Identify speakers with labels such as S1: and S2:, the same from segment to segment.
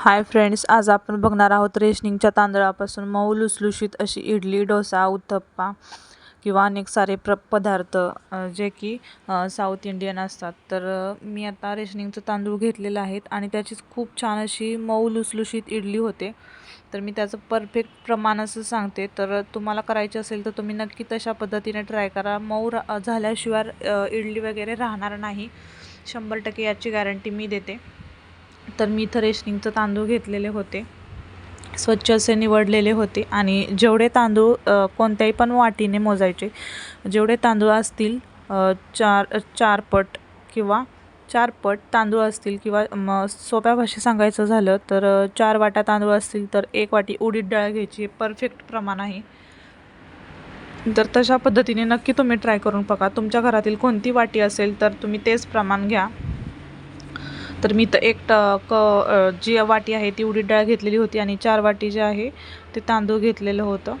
S1: Hi friends आज आपण बघणार आहोत रेशनिंगच्या तांदळापासून मऊ लुसलुशीत अशी इडली डोसा उत्तप्पा किंवा अनेक सारे प्र पदार्थ जे की साऊथ इंडियन असतात. तर मी आता रेशनिंगचं तांदूळ घेतलेलं आहेत आणि त्याचीच खूप छान अशी मऊ लुसलुशीत इडली होते. तर मी त्याचं परफेक्ट प्रमाण असं सांगते. तर तुम्हाला करायची असेल तर तुम्ही नक्की तशा पद्धतीने ट्राय करा. मऊ रा झाल्याशिवाय इडली वगैरे राहणार नाही. शंभर टक्के याची गॅरंटी मी देते. तर मी इथं रेशनिंगचं तांदूळ घेतलेले होते. स्वच्छ असे निवडलेले होते आणि जेवढे तांदूळ कोणत्याही पण वाटीने मोजायचे जेवढे तांदूळ असतील चार चार पट किंवा चार पट तांदूळ असतील किंवा म सोप्या भाषेत सांगायचं झालं तर चार वाटा तांदूळ असतील तर एक वाटी उडीद डाळ घ्यायची परफेक्ट प्रमाण आहे. तर तशा पद्धतीने नक्की तुम्ही ट्राय करून बघा. तुमच्या घरातील कोणती वाटी असेल तर तुम्ही तेच प्रमाण घ्या. तर मी तर एक ट क जी वाटी आहे ती उडीद डाळ घेतलेली होती आणि चार वाटी जे आहे ते तांदूळ घेतलेलं होतं.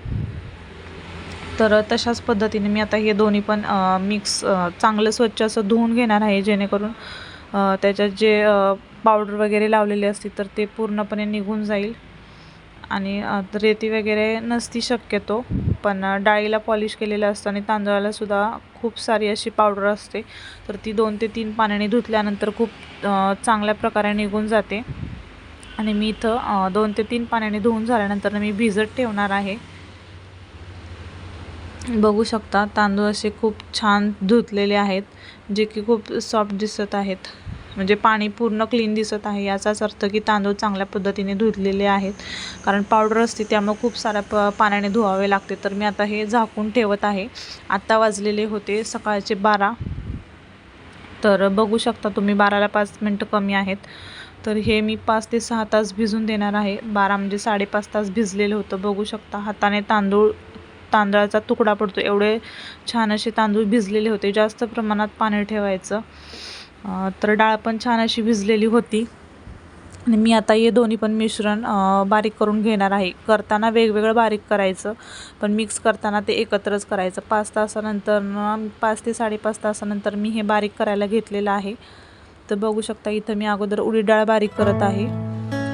S1: तर तशाच पद्धतीने मी आता हे दोन्ही पण मिक्स चांगलं स्वच्छ असं धुवून घेणार आहे जेणेकरून त्याच्यात जे पावडर वगैरे लावलेली असते तर ते पूर्णपणे निघून जाईल. आणि रेती वगैरे नसती शक्यतो पण डाळीला पॉलिश केलेलं असतं आणि तांदळालासुद्धा खूप सारी अशी पावडर असते. तर ती दोन ते तीन पाण्याने धुतल्यानंतर खूप चांगल्या प्रकारे निघून जाते. आणि मी इथं दोन ते तीन पाण्याने धुवून झाल्यानंतर मी भिजत ठेवणार आहे. बघू शकता तांदूळ असे खूप छान धुतलेले आहेत जे की खूप सॉफ्ट दिसत आहेत. म्हणजे पाणी पूर्ण क्लीन दिसत आहे. याचाच अर्थ की तांदूळ चांगल्या पद्धतीने धुतलेले आहेत. कारण पावडर असते त्यामुळे खूप साऱ्या प पाण्याने धुवावे लागते. तर मी आता हे झाकून ठेवत आहे. आत्ता वाजलेले होते सकाळचे बारा. तर बघू शकता तुम्ही बाराला पाच मिनटं कमी आहेत. तर हे मी पाच ते सहा तास भिजून देणार आहे. बारा म्हणजे साडेपाच तास भिजलेलं होतं. बघू शकता हाताने तांदूळ तांदळाचा तुकडा पडतो. एवढे छान असे तांदूळ भिजलेले होते. जास्त प्रमाणात पाणी ठेवायचं. तर डाळ पण छान अशी भिजलेली होती. आणि मी आता हे दोन्ही पण मिश्रण बारीक करून घेणार आहे. करताना वेगवेगळं बारीक करायचं पण मिक्स करताना ते एकत्रच करायचं. पाच तासानंतर पाच ते साडेपाच तासानंतर मी हे बारीक करायला घेतलेलं आहे. तर बघू शकता इथं मी अगोदर उडीद डाळ बारीक करत आहे.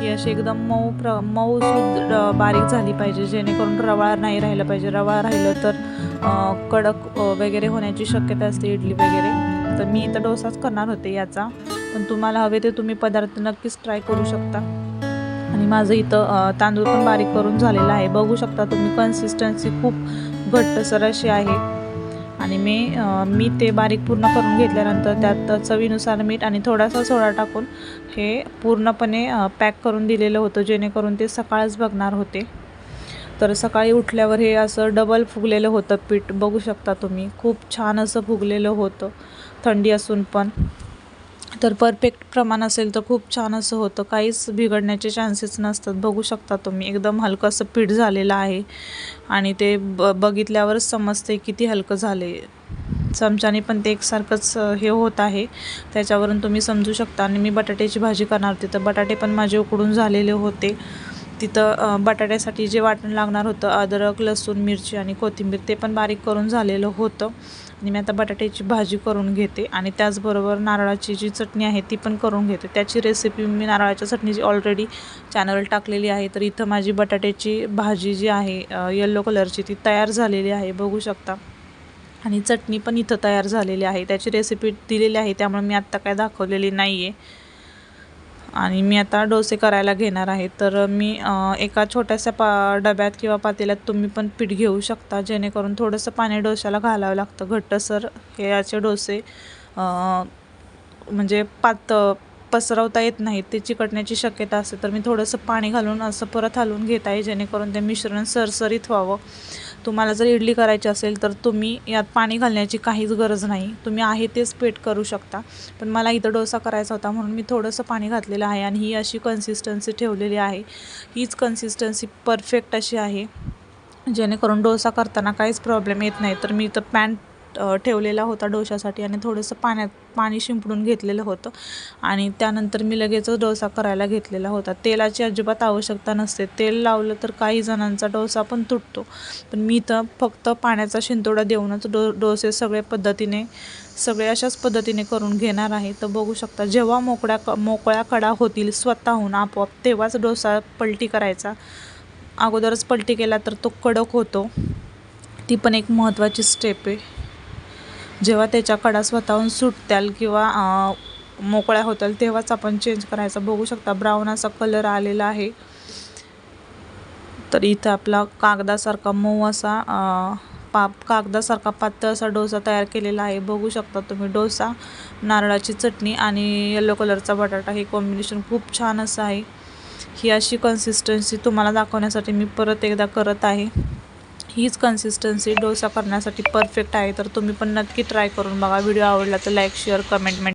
S1: ही अशी एकदम मऊ प्र मऊसूद बारीक झाली पाहिजे जेणेकरून रवाळ नाही राहिलं पाहिजे. रवाळ राहिलं तर कडक वगैरे होण्याची शक्यता असते इडली वगैरे. तर मी इथं डोसाच करणार होते याचा. पण तुम्हाला हवे ते तुम्ही पदार्थ नक्कीच ट्राय करू शकता. आणि माझं इथं तांदूळ पण बारीक करून झालेलं आहे. बघू शकता तुम्ही कन्सिस्टन्सी खूप घट्टसर अशी आहे. आणि मी मी ते बारीक पूर्ण करून घेतल्यानंतर त्यात चवीनुसार मीठ आणि थोडासा सोडा टाकून हे पूर्णपणे पॅक करून दिलेलं होतं जेणेकरून ते सकाळच बघणार होते. तर सकाळी उठल्यावर हे असं डबल फुगलेलं होतं पीठ. बघू शकता तुम्ही खूप छान असं फुगलेलं होतं. थंडी असून पण. तर परफेक्ट प्रमाण असेल तर खूप छान असं होतं. काहीच बिघडण्याचे चान्सेस नसतात. बघू शकता तुम्ही. एकदम हलकं असं पीठ झालेलं आहे. आणि ते ब बघितल्यावरच समजते किती हलकं झाले चमच्याने पण ते एकसारखंच हे होत आहे. त्याच्यावरून तुम्ही समजू शकता. आणि मी बटाट्याची भाजी करणार होते. तर बटाटे पण माझे उकडून झालेले होते. तिथं बटाट्यासाठी जे वाटण लागणार होतं अद्रक लसूण मिरची आणि कोथिंबीर ते पण बारीक करून झालेलं होतं. आणि मी आता बटाट्याची भाजी करून घेते आणि त्याचबरोबर नारळाची जी चटणी आहे ती पण करून घेते. त्याची रेसिपी मी नारळाच्या चटणीची ऑलरेडी चॅनल टाकलेली आहे. तर इथं माझी बटाट्याची भाजी जी आहे येल्लो कलरची ती तयार झालेली आहे. बघू शकता. आणि चटणी पण इथं तयार झालेली आहे. त्याची रेसिपी दिलेली आहे. त्यामुळे मी आत्ता काय दाखवलेली नाही आहे आणि मी आता डोसे करायला घेणार आहे. तर मी एका छोट्याशा पा डब्यात किंवा पातेल्यात तुम्ही पण पीठ घेऊ शकता. जेणेकरून थोडंसं पाणी डोश्याला घालावं लागतं. घट्टसर हे याचे डोसे म्हणजे पात पसरवता येत नाहीत. ते चिकटण्याची शक्यता असते. तर मी थोडंसं पाणी घालून असं परत हलवून घेत आहे. जेणेकरून ते मिश्रण सरसरीत व्हावं. तुम्हाला जर इडली करायची असेल तर तुम्ही यात पाणी घालण्याची काहीच गरज नाही. तुम्ही आहे तेच पेट करू शकता. पण मला इथं डोसा करायचा होता म्हणून मी थोडंसं पाणी घातलेलं आहे आणि ही अशी कन्सिस्टन्सी ठेवलेली आहे. हीच कन्सिस्टन्सी परफेक्ट अशी आहे. जेणेकरून डोसा करताना काहीच प्रॉब्लेम येत नाही. तर मी इथं पॅन ठेवलेला होता डोशासाठी आणि थोडंसं पाण्यात पाणी शिंपडून घेतलेलं होतं. आणि त्यानंतर मी लगेचच डोसा करायला घेतलेला होता. तेलाची अजिबात आवश्यकता नसते. तेल लावलं तर काही जणांचा डोसा पण तुटतो. पण मी तर फक्त पाण्याचा शिंतोडा देऊनच डो डोसे सगळे पद्धतीने सगळे अशाच पद्धतीने करून घेणार आहे. तर बघू शकता जेव्हा मोकळ्या क मोकळ्या कडा होतील स्वतःहून आपोआप तेव्हाच डोसा पलटी करायचा. अगोदरच पलटी केला तर तो कडक होतो. ती पण एक महत्त्वाची स्टेप आहे. जेव्हा त्याच्या कडा स्वतःहून सुटत्याल किंवा मोकळ्या होतील तेव्हाच आपण चेंज करायचा. बघू शकता ब्राऊन असा कलर आलेला आहे. तर इथं आपला कागदासारखा मऊ असा पाप कागदासारखा पातळ असा डोसा तयार केलेला आहे. बघू शकता तुम्ही डोसा नारळाची चटणी आणि येलो कलरचा बटाटा. हे कॉम्बिनेशन खूप छान असं आहे. ही अशी कन्सिस्टन्सी तुम्हाला दाखवण्यासाठी मी परत एकदा करत आहे. हीच कन्सिस्टन्सी डोसा करण्यासाठी परफेक्ट आहे. तर तुम्ही पण नक्की ट्राय करून बघा. व्हिडिओ आवडला तर लाईक शेअर कमेंटमेंट